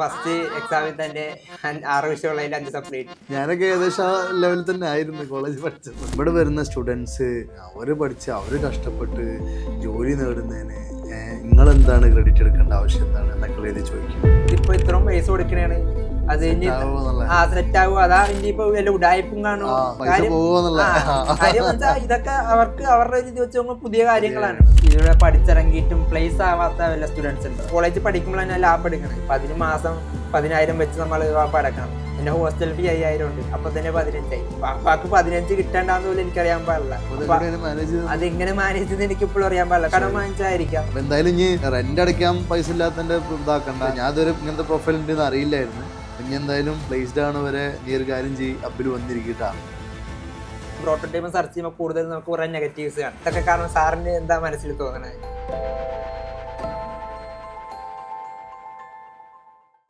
First എക്സാമിൽ തന്നെ ആറ് അഞ്ച് ഞാനൊക്കെ ഏകദേശം ആ ലെവലിൽ തന്നെ ആയിരുന്നു കോളേജ് പഠിച്ചത്. ഇവിടെ വരുന്ന സ്റ്റുഡൻസ് അവർ പഠിച്ച് അവർ കഷ്ടപ്പെട്ട് ജോലി നേടുന്നതിന് നിങ്ങൾ എന്താണ് ക്രെഡിറ്റ് എടുക്കേണ്ട ആവശ്യം എന്താണ് എന്നൊക്കെ എഴുതി ചോദിക്കും. ഇപ്പൊ ഇത്രയും പൈസ കൊടുക്കണേണ്. അത് ഇനി ആ സെറ്റ് ആവും? അതാ ഇനിയിപ്പോ വല്ല ഉടായ്പും കാണും. കാര്യം- ഇതൊക്കെ അവർക്ക് അവരുടെ ഒരു ഇത് വെച്ച് നോക്കുമ്പോൾ പുതിയ കാര്യങ്ങളാണ്. ഇവിടെ പഠിച്ചിറങ്ങിയിട്ടും പ്ലേസ് ആവാത്ത വല്ല സ്റ്റുഡൻസ് ഉണ്ട്? കോളേജിൽ പഠിക്കുമ്പോൾ തന്നെ ലാബ് എടുക്കണം ഇപ്പൊ അതിന് മാസം പതിനായിരം വെച്ച് നമ്മൾ ലാബ് അടക്കണം എന്റെ ഹോസ്റ്റൽ ഫീ അയ്യായിരം ഉണ്ട്. അപ്പൊ തന്നെ പതിനഞ്ചായി. വാപ്പാക്ക് പതിനഞ്ച് കിട്ടേണ്ടെന്ന് പോലും എനിക്കറിയാൻ പാടില്ല. അത് എങ്ങനെ മാനേജ് ചെയ്ത് എനിക്ക് ഇപ്പോഴും അറിയാൻ പാടില്ല. കടം വാങ്ങിച്ചായിരിക്കാം. എന്തായാലും ഇനി റെന്റ് അടയ്ക്കാൻ പൈസ ഇല്ലാത്തതിന്റെ ഇതാക്കണ്ട. ഞാൻ ഇതൊരു ഇങ്ങനത്തെ പ്രൊഫൈൽ ഉണ്ടെന്ന് അറിയില്ലായിരുന്നു. ഇനി എന്തായാലും പ്ലേസ്ഡ് ആണ് വരെ നീ ഒരു കാര്യം ചെയ്യും. അപ്പിൽ വന്നിരിക്കട്ടാ. പ്രോട്ടോടൈപ്പ് സെർച്ച് ചെയ്യുമ്പോൾ കൂടുതൽ നമുക്ക് കുറേ നെഗറ്റീവ്സ് കാണും. ഇതൊക്കെ കാരണം സാറിന് എന്താ മനസ്സിൽ തോന്നണത്